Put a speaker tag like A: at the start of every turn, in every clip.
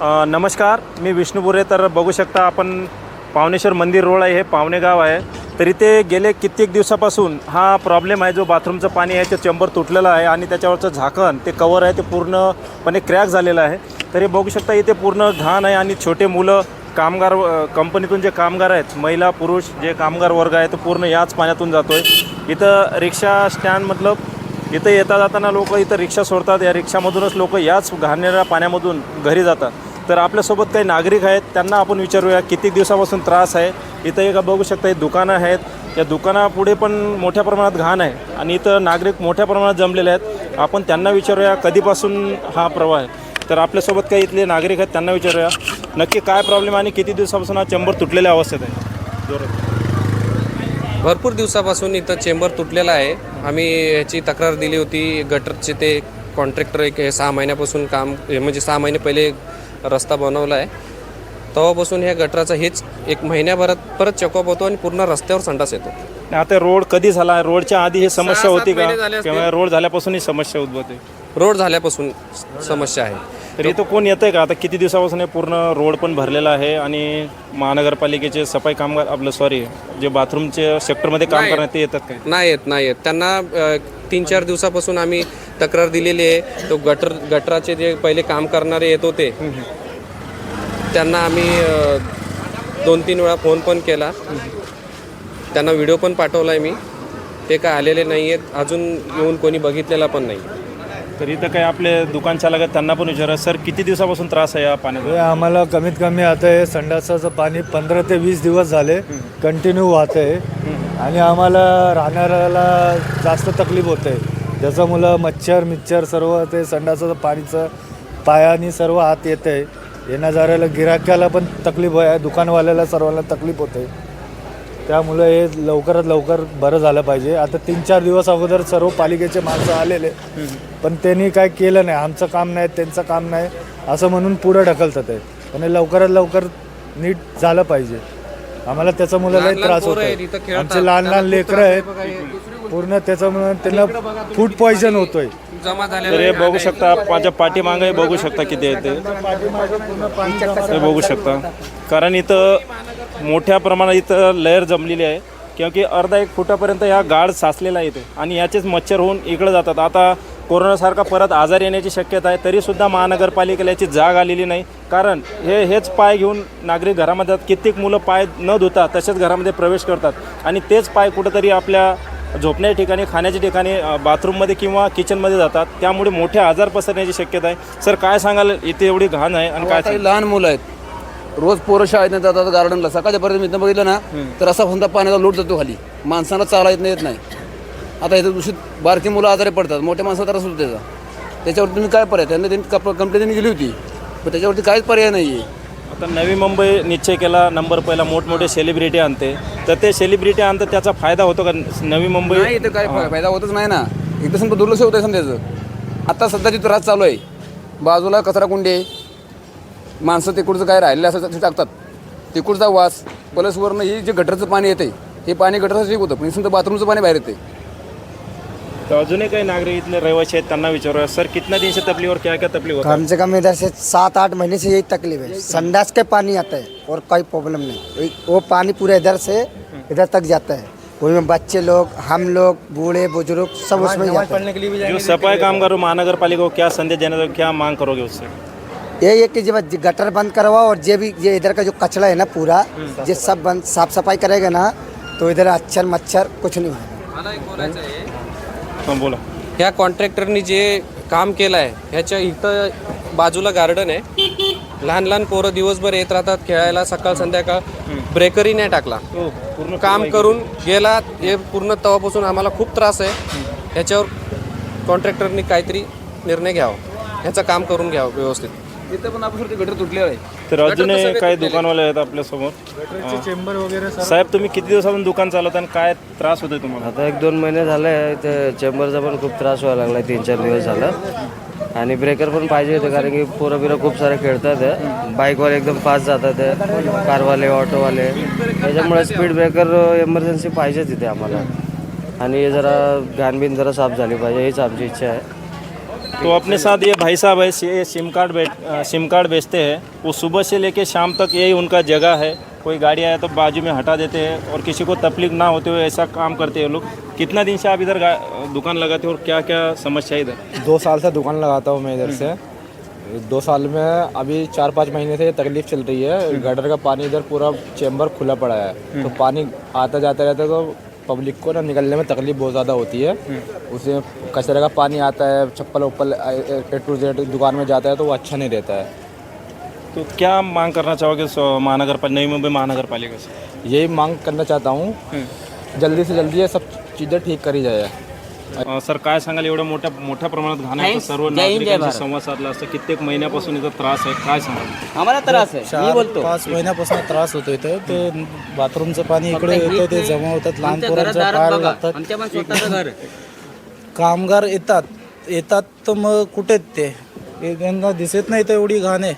A: नमस्कार मी विष्णू तर बघू शकता आपण पावनेश्वर मंदिर रोड आहे हे पावणे गाव आहे. तर इथे गेले कित्येक दिवसापासून हा प्रॉब्लेम आहे जो बाथरूमचं पाणी आहे ते चेंबर तुटलेलं आहे आणि त्याच्यावरचं झाकण ते कवर आहे ते पूर्णपणे क्रॅक झालेलं आहे. तर हे बघू शकता इथे पूर्ण घाण आहे आणि छोटे मुलं कामगार कंपनीतून जे कामगार आहेत महिला पुरुष जे कामगार वर्ग आहे तो पूर्ण याच पाण्यातून जातो आहे इथं रिक्षा स्टँड मतलब इथं येता जाताना लोक इथं रिक्षा सोडतात. या रिक्षामधूनच लोक याच घाणेऱ्या पाण्यामधून घरी जातात. तर आपल्यासोबत काही नागरिक आहेत त्यांना आपण विचारूया किती दिवसापासून त्रास आहे? इथं एक बघू शकता ही दुकानं आहेत. या दुकानापुढे पण मोठ्या प्रमाणात घाण आहे आणि इथं नागरिक मोठ्या प्रमाणात जमलेले आहेत. आपण त्यांना विचारूया कधीपासून हा प्रवाह आहे? तर आपल्यासोबत काही इथले नागरिक आहेत त्यांना विचारूया. नक्की काय प्रॉब्लेम आणि किती दिवसापासून हा चेंबर तुटलेल्या अवस्थेत आहे? जोरात.
B: भरपूर दिवसापासून इथं चेंबर तुटलेला आहे. आम्ही ह्याची तक्रार दिली होती गटरचे ते कॉन्ट्रॅक्टर एक हे सहा महिन्यापासून काम हे म्हणजे सहा महिने पहिले रस्ता बनवला आहे तेव्हापासून ह्या गटराचं हेच एक महिन्याभरात परत चेकअप होतो आणि पूर्ण रस्त्यावर संडास येतो.
A: आता रोड कधी झाला? रोडच्या आधी ही समस्या होती का?
B: महिने झाले असतील.
A: किंवा रोड झाल्यापासून ही समस्या उद्भवते?
B: रोड झाल्यापासून समस्या आहे.
A: तर इथं कोण येतंय का? आता किती दिवसापासून हे पूर्ण रोड पण भरलेला आहे आणि महानगरपालिकेचे सफाई कामगार आपलं सॉरी जे बाथरूमचे सेक्टरमध्ये काम. करणार ते येतात काय?
B: नाही येत नाही येत. त्यांना अ, तीन चार दिवसापासून आम्ही तक्रार दिलेली आहे. तो गटर गटराचे जे पहिले काम करणारे येत होते त्यांना आम्ही दोन तीन वेळा फोन पण केला. त्यांना व्हिडिओ पण पाठवला आहे मी. ते काय आलेले नाही आहेत अजून येऊन कोणी बघितलेला पण नाही.
A: तर इथं काय आपले दुकान चालक आहेत त्यांना पण विचारा. सर किती दिवसापासून त्रास आहे या पाण्याचा?
C: आम्हाला कमीत कमी आता हे संडासाचं पाणी पंधरा ते वीस दिवस झाले. कंटिन्यू वाहत आहे आणि आम्हाला राहणाऱ्याला जास्त तकलीफ होते. त्याच्यामुळं मच्छर मिच्छर सर्व ते संडासाचं पाणीचं पायानी सर्व आत येतं. आहे येण्या जाण्याला गिराक्याला पण तकलीफ आहे. दुकानवाल्याला सर्वांना तकलीफ होते. त्यामुळं हे लवकरात लवकर बरं झालं पाहिजे. आता तीन चार दिवस अगोदर सर्व पालिकेचे माणसं आलेले. पण त्यांनी काय केलं नाही. आमचं काम नाही त्यांचं काम नाही. असं म्हणून पुढं ढकलतात आहे पण हे लवकरात लवकर नीट झालं पाहिजे. आम्हाला त्याच्यामुळे लई
B: लहान
C: त्रास होत. आमचे लहान लहान लेकरं आहेत.
B: हे.
C: पूर्ण त्याच्यामुळे त्यांना फूड पॉयझन होतोय.
B: जमा
A: तर हे बघू शकता माझ्या पाठीमागे बघू शकता किती आहे ते. हे बघू शकता. कारण इथं मोठ्या प्रमाणात इथं लेअर जमलेली आहे. क्योंकि अर्धा एक फुटापर्यंत ह्या गाळ साचलेला आहे इथे. आणि याचेच मच्छर होऊन इकडे जातात. आता कोरोनासारखा परत आजार येण्याची शक्यता आहे तरीसुद्धा महानगरपालिकेला याची जाग आलेली नाही. कारण हे हेच पाय घेऊन नागरिक घरामध्ये कित्येक मुलं पाय न धुता तसेच घरामध्ये प्रवेश करतात. आणि तेच पाय कुठंतरी आपल्या झोपण्याच्या ठिकाणी खाण्याच्या ठिकाणी बाथरूममध्ये किंवा किचनमध्ये जातात. त्यामुळे मोठे आजार पसरण्याची शक्यता आहे. सर काय सांगाल? इथे एवढी घाण आहे आणि काय
D: लहान मुलं आहेत. रोज पोरं शाळेत नाही जातात गार्डनला सकाळच्या पर्यंत मी इथं बघितलं ना तर असा फंदा पाण्याचा लोट जातो खाली. माणसाला चाला येत नाही. आता इथं दूषित बारकी मुलं आजारी पडतात मोठ्या माणसाला त्रास होतो त्याचा. त्याच्यावर तुम्ही काय पर्याय? त्यांना त्यांनी कप कंप्लेंट दिली होती. पण त्याच्यावरती काहीच पर्याय नाही आहे
A: आता नवी मुंबई निश्चय केला नंबर पहिला मोठमोठे सेलिब्रिटी आणते. तर ते सेलिब्रिटी आणतात त्याचा फायदा होतो का नवी मुंबई?
D: नाही इथं काय फा- फायदा होतच नाही ना. एकदा समजा दुर्लक्ष होतं समजा त्याचं. आता सध्या जिथं त्रास चालू आहे बाजूला कचरा कुंडी आहे. माणसं तिकडचं काय राहिलेलं असं ते टाकतात. तिकडचा वास प्लसवरनं हे जे गटरचं पाणी येते हे पाणी गटरचं ठीक होतं पण समजा बाथरूमचं पाणी बाहेर येते
A: तर अजूनही काही नागरिक इथले रहिवासी आहेत त्यांना विचारूया. सर कितना दिन से तकलीफ़ और क्या क्या तकलीफ़ होता है?
E: कम से कम इधर से सात आठ महीने से यही तकलीफ़ है। संडास के पानी आता है और कोई प्रॉब्लम नहीं। वो पानी पूरे इधर से इधर तक जाता है। उसमें बच्चे लोग हम लोग बूढ़े बुज़ुर्ग सब उसमें जाते हैं।
A: जो सफ़ाई कामगार महानगरपालिका को क्या संदेश देना चाहिए क्या मांग करोगे उससे?
E: यही है कि जब गटर बंद करवाओ और ये भी ये इधर का जो कचरा है ना पूरा ये सब बंद साफ़ सफ़ाई करेगा ना तो इधर अक्षर मच्छर कुछ नहीं होगा।
A: हां बोला.
B: ह्या कॉन्ट्रॅक्टरनी जे काम केलं आहे ह्याच्या इथं बाजूला गार्डन आहे. लहान लहान पोरं दिवसभर येत राहतात खेळायला सकाळ संध्याकाळ ब्रेकरही नाही टाकला.
A: हो पूर्ण
B: काम करून गेला हे पूर्ण तेव्हापासून आम्हाला खूप त्रास आहे. ह्याच्यावर कॉन्ट्रॅक्टरनी काहीतरी निर्णय घ्यावा. ह्याचं काम करून घ्यावं व्यवस्थित.
D: इथं पण आपण गटर तुटलेलं आहे.
A: तर अजूनही काही दुकानवाले आहेत आपल्यासमोर.
C: चेंबर वगैरे
A: साहेब तुम्ही किती दिवसापासून दुकान चालवता आणि काय त्रास होतोय तुम्हाला?
F: आता एक दोन महिने झाले ते चेंबरचा पण खूप त्रास व्हायला लागला तीन चार दिवस झालं. आणि ब्रेकर पण पाहिजे होते कारण की पोरं बिरं खूप सारे खेळतात. आहे. बाईकवाले एकदम फास्ट जातात. कारवाले ऑटोवाले त्याच्यामुळे स्पीड ब्रेकर एमर्जन्सी पाहिजे तिथे आम्हाला. आणि हे जरा घाणबीन जरा साफ झाली पाहिजे हीच आमची इच्छा आहे.
A: तो अपने साथ ये भाई साहब है ये सिम कार्ड बेच सिम कार्ड बेचते हैं। वो सुबह से लेके शाम तक यही उनका जगह है। कोई गाड़ी आया तो बाजू में हटा देते हैं और किसी को तकलीफ़ ना होते हुए ऐसा काम करते हैं लोग। कितना दिन से आप इधर दुकान लगाते हो और क्या क्या समस्या है इधर?
G: दो साल से दुकान लगाता हूँ मैं इधर से। दो साल में अभी चार पाँच महीने से ये तकलीफ़ चल रही है। गटर का पानी इधर पूरा चैम्बर खुला पड़ा है। तो पानी आता जाता रहता है तो पब्लिक को ना निकलने में तकलीफ़ बहुत ज़्यादा होती है। उसे कचरे का पानी आता है चप्पल उप्पल ए टू जेड दुकान में जाता है तो वो अच्छा नहीं रहता है।
A: तो क्या मांग करना चाहोगे महानगर नई मुंबई महानगर पालिका से?
G: यही मांग करना चाहता हूँ जल्दी से जल्दी ये सब चीज़ें ठीक करी जाए।
A: अ, सर काय सांगाल? एवढं मोठ्या मोठ्या प्रमाणात घाण आहे तर सर्व नागरिकांशी संवाद साधला असतं. कित्येक महिन्यापासून इथं त्रास आहे. काय सांगाल?
D: आम्हाला त्रास आहे. मी बोलतो.
H: पाच महिन्यापासून त्रास होतो इथं. ते बाथरूमचं पाणी इकडे येतं ते जमा होतात लहान पोरांच्या पायाला लागतात.
D: आमच्या पण स्वतःचं घर
H: कामगार येतात. येतात तर मग कुठे आहेत ते? हे त्यांना दिसत नाही तर एवढी घाण आहे.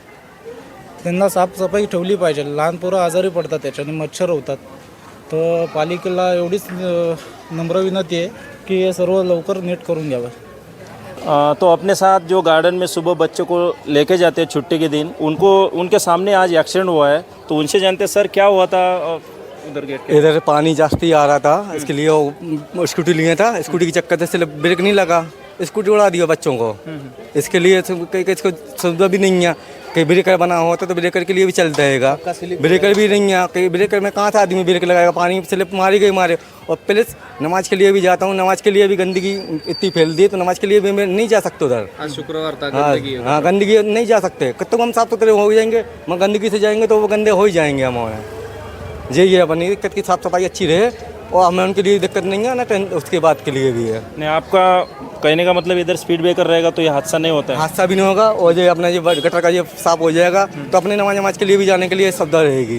H: त्यांना साफसफाई ठेवली पाहिजे. लहान पोरं आजारी पडतात त्याच्याने मच्छर होतात. तर पालिकेला एवढीच अं, नम्र विनंती आहे. की हे सर्व लवकर नीट करून घ्यावं.
A: तो अपने साथ जो गार्डन में सुबह बच्चों को लेके जाते हैं छुट्टी के दिन उनको उनके सामने आज एक्सीडेंट हुआ है तो उनसे जानते सर क्या हुआ था उधर गेट
I: इधर पानी जास्ती आ रहा था इसके लिए वो स्कूटी लिए था स्कूटी के चक्कर से ब्रेक नहीं लगा। स्कूटी उड़ा दिया बच्चों को। इसके लिए कई इसको सुविधा भी नहीं है। कहीं ब्रेकर बना होता तो ब्रेकर के लिए भी चल जाएगा। ब्रेकर भी नहीं है। कहीं ब्रेकर में कहाँ था आदमी ब्रेक लगाएगा? पानी स्लिप मारी गई मारे। और प्लस नमाज़ के लिए भी जाता हूँ। नमाज़ के लिए भी गंदगी इतनी फैल दी है, तो नमाज़ के लिए भी मैं नहीं जा सकता उधर।
B: शुक्रवार था
I: हाँ
B: गंदगी हाँ
I: गंदगी नहीं जा सकते। कब तक हम साफ़ सुथरे हो जाएँगे? मगर गंदगी से जाएँगे तो वो गंदे हो ही जाएँगे हमारे। यही है अपनी। दिक्कत की साफ़ सफ़ाई अच्छी रहे। और हमें उनके लिए दिक्कत नहीं है ना टें- उसके बाद के लिए भी है।
A: नहीं आपका कहने का मतलब इधर स्पीड ब्रेकर रहेगा तो ये हादसा नहीं होता है?
I: हादसा भी नहीं होगा और जो अपना जो गटर का ये साफ़ हो जाएगा तो अपने नमाज़ नमाज़ के लिए भी जाने के लिए सुविधा रहेगी।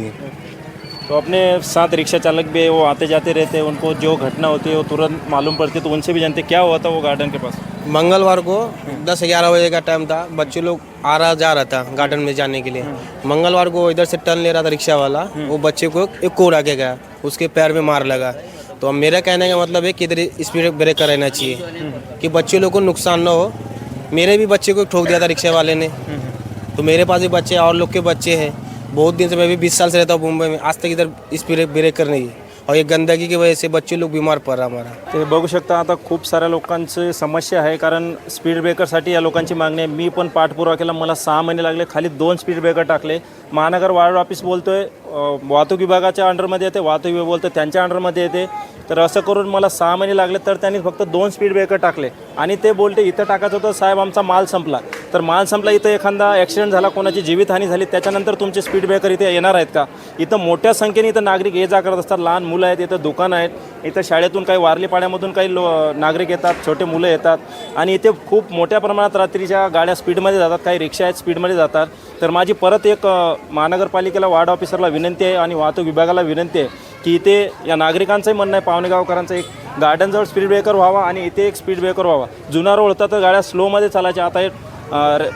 A: तो अपने साथ रिक्शा चालक भी वो आते जाते रहते हैं उनको जो घटना होती है वो तुरंत मालूम पड़ती है तो उनसे भी जानते क्या हुआ था वो गार्डन के पास?
J: मंगलवार को दस ग्यारह बजे का टाइम था। बच्चे लोग आ रहा जा रहा था गार्डन में जाने के लिए। मंगलवार को इधर से टर्न ले रहा था रिक्शा वाला। वो बच्चे को एक कोड़ आके गया। उसके पैर में मार लगा। तो अब मेरा कहने का मतलब है कि इधर स्पीड ब्रेकर रहना चाहिए। कि बच्चे लोग को नुकसान ना हो। मेरे भी बच्चे को ठोक दिया था रिक्शा वाले ने। तो मेरे पास भी बच्चे और लोग के बच्चे हैं। बहुत दिन से मैं भी बीस साल से रहता हूँ मुंबई में। आज तक इधर स्पीड ब्रेकर नहीं और ये गंदगी की वजह से बच्चे लोग बीमार पड़ रहा हमारा।
A: ते बघू शकता आता खूप साऱ्या लोकांची समस्या आहे कारण स्पीड ब्रेकरसाठी या लोकांची मागणी आहे. मी पण पाठपुरावा केला मला सहा महिने लागले खाली दोन स्पीड ब्रेकर टाकले. महानगर वार्ड ऑफिस बोलतोय वाहतूक विभागाच्या अंडरमध्ये येते वाहतूक विभाग बोलतो त्यांच्या अंडरमध्ये येते. तर असं करून मला सहा महिने लागले तर त्यांनी फक्त दोन स्पीड ब्रेकर टाकले. आणि ते बोलते इथं टाकायचं होतं साहेब आमचा माल संपला. तर माल संपला इथं एखादा ॲक्सिडेंट झाला कोणाची जीवितहानी झाली त्याच्यानंतर तुमचे स्पीड ब्रेकर इथे येणार आहेत का? इथं मोठ्या संख्येने इथं नागरिक ये जा करत असतात लहान मुलं आहेत इथं दुकानं आहेत इथं शाळेतून काही वारली पाण्यामधून काही लो नागरिक येतात छोटे मुलं येतात. आणि इथे खूप मोठ्या प्रमाणात रात्रीच्या गाड्या स्पीडमध्ये जातात काही रिक्षा आहेत स्पीडमध्ये जातात. तर माझी परत एक महानगरपालिकेला वार्ड ऑफिसरला विनंती आहे आणि वाहतूक विभागाला विनंती आहे की इथे या नागरिकांचंही म्हणणं आहे पावणेगावकरांचं एक गार्डनजवळ स्पीड ब्रेकर व्हावा आणि इथे एक स्पीड ब्रेकर व्हावा. जुना रोड होता तर गाड्या स्लोमध्ये चालायच्या. आता एक र-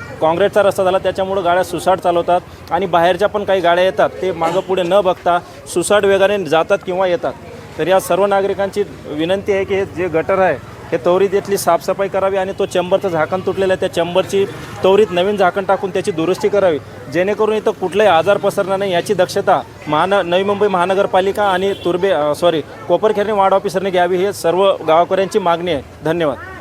A: रस्ता झाला त्याच्यामुळं गाड्या सुसाट चालवतात आणि बाहेरच्या पण काही गाड्या येतात. ते मागं पुढे न बघता सुसाट वेगाने जातात किंवा येतात. तर या सर्व नागरिकांची विनंती आहे की हे जे गटर आहे हे तवरीत इथली साफसफाई करावी आणि तो चेंबरचं झाकण तुटलेलं आहे. त्या चेंबरची तवरीत नवीन झाकण टाकून त्याची दुरुस्ती करावी. जेणेकरून इथं कुठलाही आजार पसरणार नाही याची दक्षता महान नवी मुंबई महानगरपालिका आणि तुर्बे सॉरी कोपरखेरणी वार्ड ऑफिसरने घ्यावी हे सर्व गावकऱ्यांची मागणी आहे. धन्यवाद.